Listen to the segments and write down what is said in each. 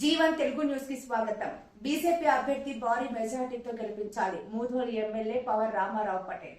జీవన్ తెలుగు న్యూస్కి స్వాగతం. బీజేపీ అభ్యర్థి భారీ మెజార్టీతో గెలిపించాలి. మూధోలి ఎమ్మెల్యే పవర్ రామారావు పటేల్.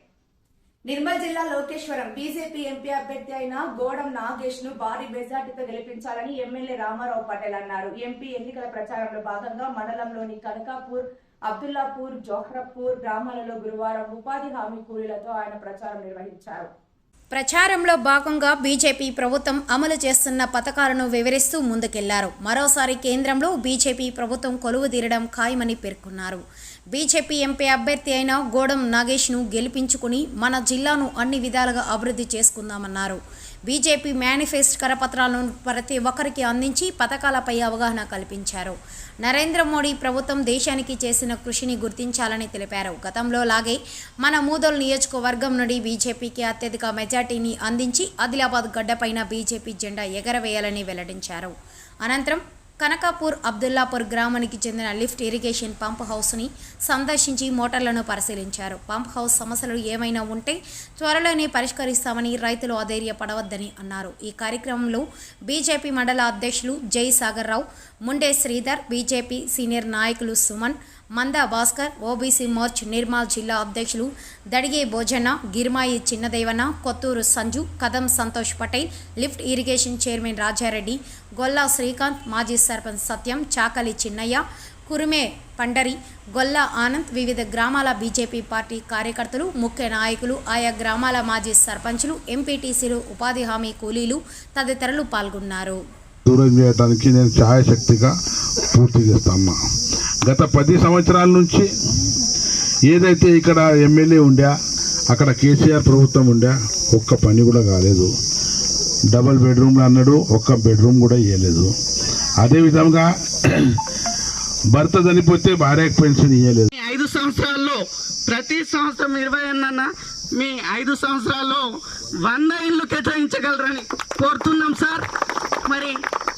నిర్మల్ జిల్లా లోకేశ్వరం బీజేపీ ఎంపీ అభ్యర్థి అయిన గోడం నాగేష్ను భారీ మెజార్టీతో గెలిపించాలని ఎమ్మెల్యే రామారావు పటేల్ అన్నారు. ఎంపీ ఎన్నికల ప్రచారంలో భాగంగా మండలంలోని కనకాపూర్ అబ్దుల్లాపూర్ జోహ్రపూర్ గ్రామాలలో గురువారం ఉపాధి హామీ కూలీలతో ఆయన ప్రచారం నిర్వహించారు. ప్రచారంలో భాగంగా బీజేపీ ప్రభుత్వం అమలు చేస్తున్న పథకాలను వివరిస్తూ ముందుకెళ్ళారు. మరోసారి కేంద్రంలో బీజేపీ ప్రభుత్వం కొలువు తీరడం ఖాయమని పేర్కొన్నారు. బీజేపీ ఎంపీ అభ్యర్థి అయిన గోడం నాగేష్ను గెలిపించుకుని మన జిల్లాను అన్ని విధాలుగా అభివృద్ధి చేసుకుందామన్నారు. బీజేపీ మేనిఫెస్ట్ కరపత్రాలను ప్రతి ఒక్కరికి అందించి పథకాలపై అవగాహన కల్పించారు. నరేంద్ర మోడీ ప్రభుత్వం దేశానికి చేసిన కృషిని గుర్తించాలని తెలిపారు. గతంలో లాగే మన మూదోల్ నియోజకవర్గం నుండి బీజేపీకి అత్యధిక మెజార్టీని అందించి ఆదిలాబాద్ గడ్డపైన బీజేపీ జెండా ఎగరవేయాలని వెల్లడించారు. అనంతరం కనకాపూర్ అబ్దుల్లాపూర్ గ్రామానికి చెందిన లిఫ్ట్ ఇరిగేషన్ పంప్ హౌస్ని సందర్శించి మోటార్లను పరిశీలించారు. పంప్ హౌస్ సమస్యలు ఏమైనా ఉంటే త్వరలోనే పరిష్కరిస్తామని రైతులు అధైర్యపడవద్దని అన్నారు. ఈ కార్యక్రమంలో బీజేపీ మండల అధ్యక్షులు జై సాగర్ రావు ముండే శ్రీధర్ బీజేపీ సీనియర్ నాయకులు సుమన్ మందా భాస్కర్ ఓబీసీ మోర్చ్ నిర్మల్ జిల్లా అధ్యక్షులు Dadige Bhojanna Girmayi Chinnadevana Kothuru Sanju Kadam Santosh Patel lift irrigation chairman Rajareddy Golla Srikanth మాజీ సర్పంచ్ సత్యం చాకలి చిన్నయ్య కురుమే పండరి గొల్లా ఆనంద్ వివిధ గ్రామాల బీజేపీ పార్టీ కార్యకర్తలు ముఖ్య నాయకులు ఆయా గ్రామాల మాజీ సర్పంచులు ఎంపీటీసీలు ఉపాధి హామీ కూలీలు తదితరులు పాల్గొన్నారు. దూరం చేయడానికి నేను ఛాయశక్తిగా పూర్తి చేస్తామ్మా గత పది సంవత్సరాల నుంచి ఏదైతే ఇక్కడ ఎమ్మెల్యే ఉండా అక్కడ కేసీఆర్ ప్రభుత్వం ఉండా ఒక్క పని కూడా కాలేదు. డబల్ బెడ్రూమ్లు అన్నాడు ఒక్క బెడ్రూమ్ కూడా ఇవ్వలేదు అదేవిధంగా భర్త చనిపోతే భార్యకు పెన్షన్ ఇవ్వలేదు ఐదు సంవత్సరాల్లో ప్రతి సంవత్సరం ఇరవై అన్న మీ ఐదు సంవత్సరాల్లో వంద ఇళ్ళు కేటాయించగలరని కోరుతున్నాం సార్. మరి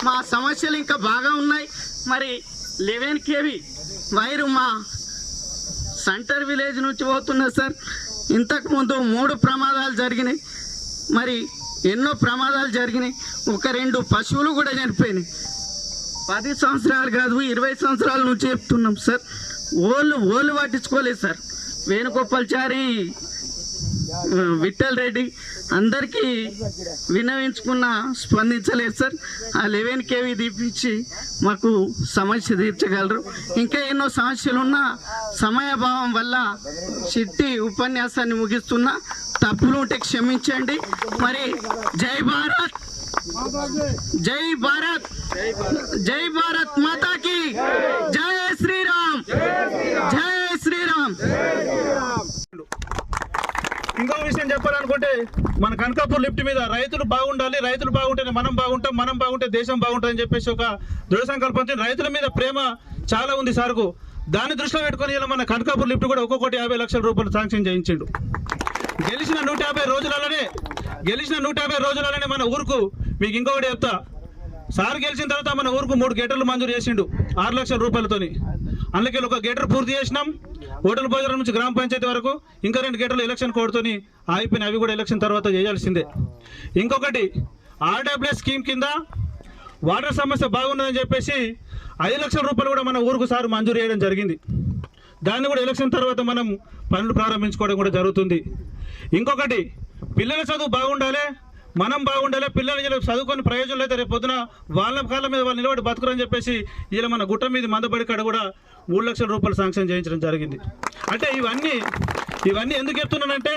మా సమస్యలు ఇంకా బాగా ఉన్నాయి. మరి లెవెన్ కేవీ వైరు మా సెంటర్ విలేజ్ నుంచి పోతున్నా సార్. ఇంతకుముందు మూడు ప్రమాదాలు జరిగినాయి. మరి ఎన్నో ప్రమాదాలు జరిగినాయి. ఒక రెండు పశువులు కూడా చనిపోయినాయి. పది సంవత్సరాలు కాదు ఇరవై సంవత్సరాల నుంచి చెప్తున్నాం సార్. ఓళ్ళు ఓళ్ళు పట్టించుకోలేదు సార్. వేణుగోపాల్చారి విఠల్ రెడ్డి అందరికీ వినవించుకున్న స్పందించలేదు సార్. ఆ లెవెన్ కేవీ తీపించి మాకు సమస్య తీర్చగలరు. ఇంకా ఎన్నో సమస్యలున్న సమయభావం వల్ల చిట్టి ఉపన్యాసాన్ని ముగిస్తున్నా. తప్పులు ఉంటే క్షమించండి. మరి జై భారత్! జై భారత్! జై భారత్ మాతాకి! జై శ్రీరామ్! జై శ్రీరామ్! ఇంకో విషయం చెప్పాలనుకుంటే మన కనకాపూర్ లిఫ్ట్ మీద రైతులు బాగుండాలి రైతులు బాగుంటేనే మనం బాగుంటాం మనం బాగుంటే దేశం బాగుంటుంది అని చెప్పేసి ఒక దృఢ సంకల్పంతో రైతుల మీద ప్రేమ చాలా ఉంది సార్కు. దాన్ని దృష్టిలో పెట్టుకొని ఇలా మన కనకాపూర్ లిఫ్ట్ కూడా ఒక్కొక్కటి యాభై లక్షల రూపాయలు శాంక్షన్ చేయించిండు. గెలిచిన నూట యాభై రోజులలోనే గెలిచిన నూట యాభై రోజులలోనే మన ఊరుకు మీకు ఇంకొకటి చెప్తా. సార్ గెలిచిన తర్వాత మన ఊరుకు మూడు గేటర్లు మంజూరు చేసిండు ఆరు లక్షల రూపాయలతోని. అందుకే ఒక గేటర్ పూర్తి చేసినాం. హోటల్ బజార్ నుంచి గ్రామ పంచాయతీ వరకు ఇంకా రెండు గేటర్లు ఎలక్షన్ కోడ్తోని ఆగిపోయినాయి అవి కూడా ఎలక్షన్ తర్వాత చేయాల్సిందే. ఇంకొకటి ఆర్డబ్ల్యూఎస్ స్కీమ్ కింద వాటర్ సమస్య బాగున్నదని చెప్పేసి ఐదు లక్షల రూపాయలు కూడా మన ఊరుకు సార్ మంజూరు చేయడం జరిగింది. దాన్ని కూడా ఎలక్షన్ తర్వాత మనం పనులు ప్రారంభించుకోవడం కూడా జరుగుతుంది. ఇంకొకటి పిల్లల చదువు బాగుండాలి మనం బాగుండాలి పిల్లలు చదువుకొని ప్రయోజనం అయితే రేపు పొద్దున వాళ్ళ కాళ్ళ మీద వాళ్ళు నిలబడి బతుకురని చెప్పేసి ఇలా మన గుట్ట మీద మందబడి కాడ కూడా మూడు లక్షల రూపాయలు శాంక్షన్ చేయించడం జరిగింది. అంటే ఇవన్నీ ఇవన్నీ ఎందుకు చెప్తున్నానంటే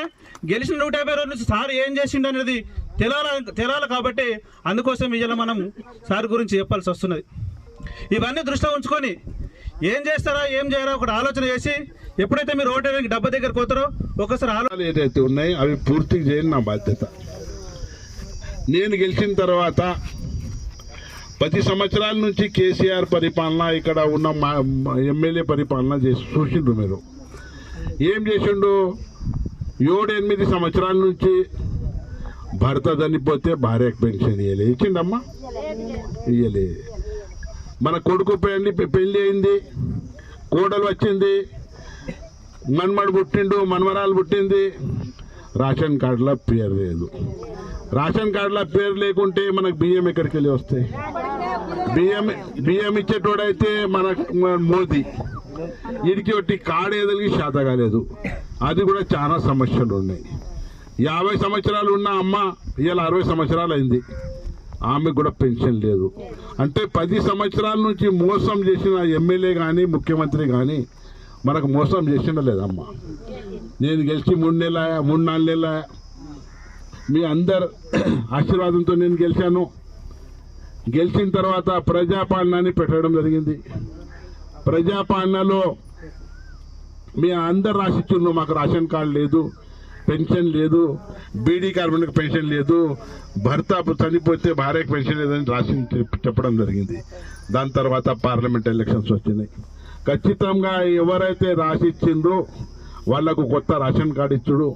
గెలిచిన నూట యాభై రోజుల నుంచి సార్ ఏం చేసిండు అనేది తెలాల తెలాలి కాబట్టి అందుకోసం ఇలా మనం సార్ గురించి చెప్పాల్సి వస్తున్నది. ఇవన్నీ దృష్టిలో ఉంచుకొని ఏం చేస్తారా ఏం చేయరా ఒకటి ఆలోచన చేసి ఎప్పుడైతే మీరు ఓటర్ డబ్బా దగ్గరకు పోతారో ఒకసారి ఆలోచన ఏదైతే ఉన్నాయో అవి పూర్తి చేయడం నా బాధ్యత. నేను గెలిచిన తర్వాత పది సంవత్సరాల నుంచి కేసీఆర్ పరిపాలన ఇక్కడ ఉన్న మా ఎమ్మెల్యే పరిపాలన చేసి చూసిండ్రు మీరు. ఏం చేసిండు? ఏడు ఎనిమిది సంవత్సరాల నుంచి భర్త చనిపోతే భార్యకు పెన్షన్ ఇవ్వలేదు ఇచ్చిండమ్మా? ఇవ్వలే మన కొడుకు పెళ్ళి పెళ్ళి అయింది కోడలు వచ్చింది మన్మడు పుట్టిండు మన్మరాలు పుట్టింది రేషన్ కార్డులో పేరు లేదు. రేషన్ కార్డులో పేరు లేకుంటే మనకు బియ్యం ఎక్కడికి వెళ్ళి వస్తాయి? బియ్యం బియ్యం ఇచ్చేటోడైతే మన మోదీ. వీడికి ఒకటి కాడేదలికి శాత కాలేదు. అది కూడా చాలా సమస్యలు ఉన్నాయి. యాభై సంవత్సరాలు ఉన్న అమ్మ ఇవాళ అరవై సంవత్సరాలు అయింది. ఆమెకు కూడా పెన్షన్ లేదు. అంటే పది సంవత్సరాల నుంచి మోసం చేసిన ఎమ్మెల్యే కానీ ముఖ్యమంత్రి కానీ మనకు మోసం చేసిన లేదమ్మా నేను గెలిచి మూడు నెలల మూడు నాలుగు నెలల మీ అందరు ఆశీర్వాదంతో నేను గెలిచాను. గెలిచిన తర్వాత ప్రజాపాలనని పెట్టడం జరిగింది. ప్రజాపాలనలో మీ అందరు రాసిచ్చుండ్రు మాకు రేషన్ కార్డు లేదు పెన్షన్ లేదు బీడీ కార్మికులకు పెన్షన్ లేదు భర్త చనిపోతే భార్యకు పెన్షన్ లేదని రాసి చెప్- చెప్పడం జరిగింది. దాని తర్వాత పార్లమెంట్ ఎలక్షన్స్ వచ్చినాయి. ఖచ్చితంగా ఎవరైతే రాసిచ్చిండ్రో వాళ్ళకు కొత్త రేషన్ కార్డు ఇచ్చుడు.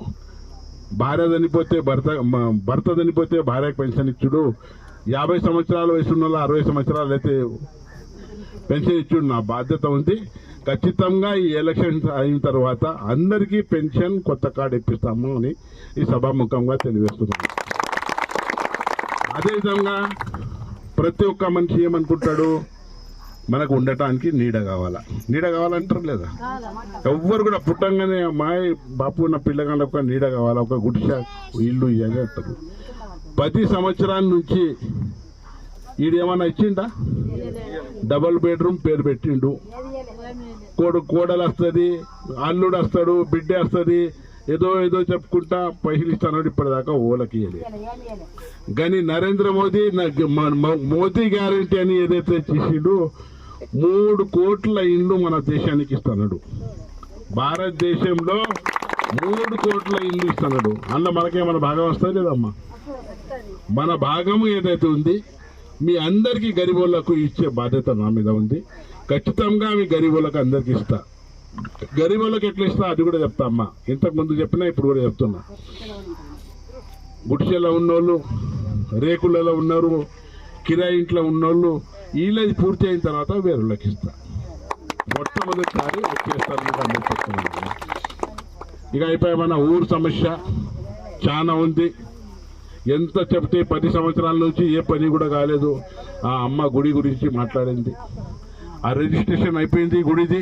భార్య చనిపోతే భర్త భర్త చనిపోతే భార్యకు పెన్షన్ ఇచ్చుడు. యాభై సంవత్సరాల వయసు ఉన్న వాళ్ళు అరవై సంవత్సరాలు అయితే పెన్షన్ ఇచ్చుడు. నా బాధ్యత ఉంది. ఖచ్చితంగా ఈ ఎలక్షన్స్ అయిన తర్వాత అందరికీ పెన్షన్ కొత్త కార్డు ఇప్పిస్తాము అని ఈ సభాముఖంగా తెలియజేస్తున్నాను. అదేవిధంగా ప్రతి ఒక్క మనిషి ఏమనుకుంటాడు? మనకు ఉండటానికి నీడ కావాలా? నీడ కావాలంటారు లేదా? ఎవ్వరు కూడా పుట్టంగానే అమ్మాయి బాపు ఉన్న పిల్లగాళ్ళ ఒక నీడ కావాలా? ఒక గుడిసె ఇల్లు ఇవ్వాలి అంటారు పది సంవత్సరాల నుంచి ఈడేమన్నా ఇచ్చిండా? డబల్ బెడ్రూమ్ పేరు పెట్టిండు. కోడు కోడలు వస్తుంది అల్లుడు వస్తాడు బిడ్డ వస్తుంది ఏదో ఏదో చెప్పుకుంటా పైసలు ఇస్తాడు ఇప్పటిదాకా ఓలకి కానీ నరేంద్ర మోదీ నాకు మోదీ గ్యారంటీ అని ఏదైతే చేసిండు మూడు కోట్ల ఇండ్లు మన దేశానికి ఇస్తున్నాడు. భారతదేశంలో మూడు కోట్ల ఇండ్లు ఇస్తున్నాడు. అందులో మనకేమైనా భాగం వస్తుంది లేదమ్మా? మన భాగం ఏదైతే ఉంది మీ అందరికీ గరీబులకు ఇచ్చే బాధ్యత నా మీద ఉంది. ఖచ్చితంగా మీ గరీబులకు అందరికి ఇస్తా. గరీబులకు ఎట్లా ఇస్తా అది కూడా చెప్తా అమ్మా. ఇంతకు ముందు చెప్పినా ఇప్పుడు కూడా చెప్తున్నా. గుడిసెలో ఉన్నోళ్ళు రేకులలో ఉన్నారు కిరాయి ఇంట్లో ఉన్నోళ్ళు వీళ్ళది పూర్తి అయిన తర్వాత వేరు లెక్కిస్తా మొట్టమొదటిసారి వచ్చేస్తారు మీకు అందరికీ ఇక అయిపోయి మన ఊరు సమస్య చాలా ఉంది. ఎంత చెప్తే పది సంవత్సరాల నుంచి ఏ పని కూడా కాలేదు. ఆ అమ్మ గుడి గురించి మాట్లాడింది. ఆ రిజిస్ట్రేషన్ అయిపోయింది గుడిది.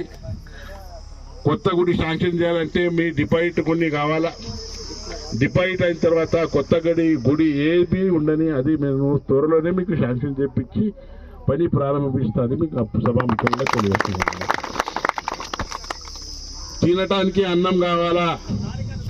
కొత్త గుడి శాంక్షన్ చేయాలంటే మీ డిపాజిట్ కొన్ని కావాలా? డిపాజిట్ అయిన తర్వాత కొత్త గడి గుడి ఏది ఉండని అది మేము త్వరలోనే మీకు శాంక్షన్ చేపించి పని ప్రారంభిస్తానని మీకు సభాముఖంగా తెలియజేస్తున్నాను. తినటానికి అన్నం కావాలా?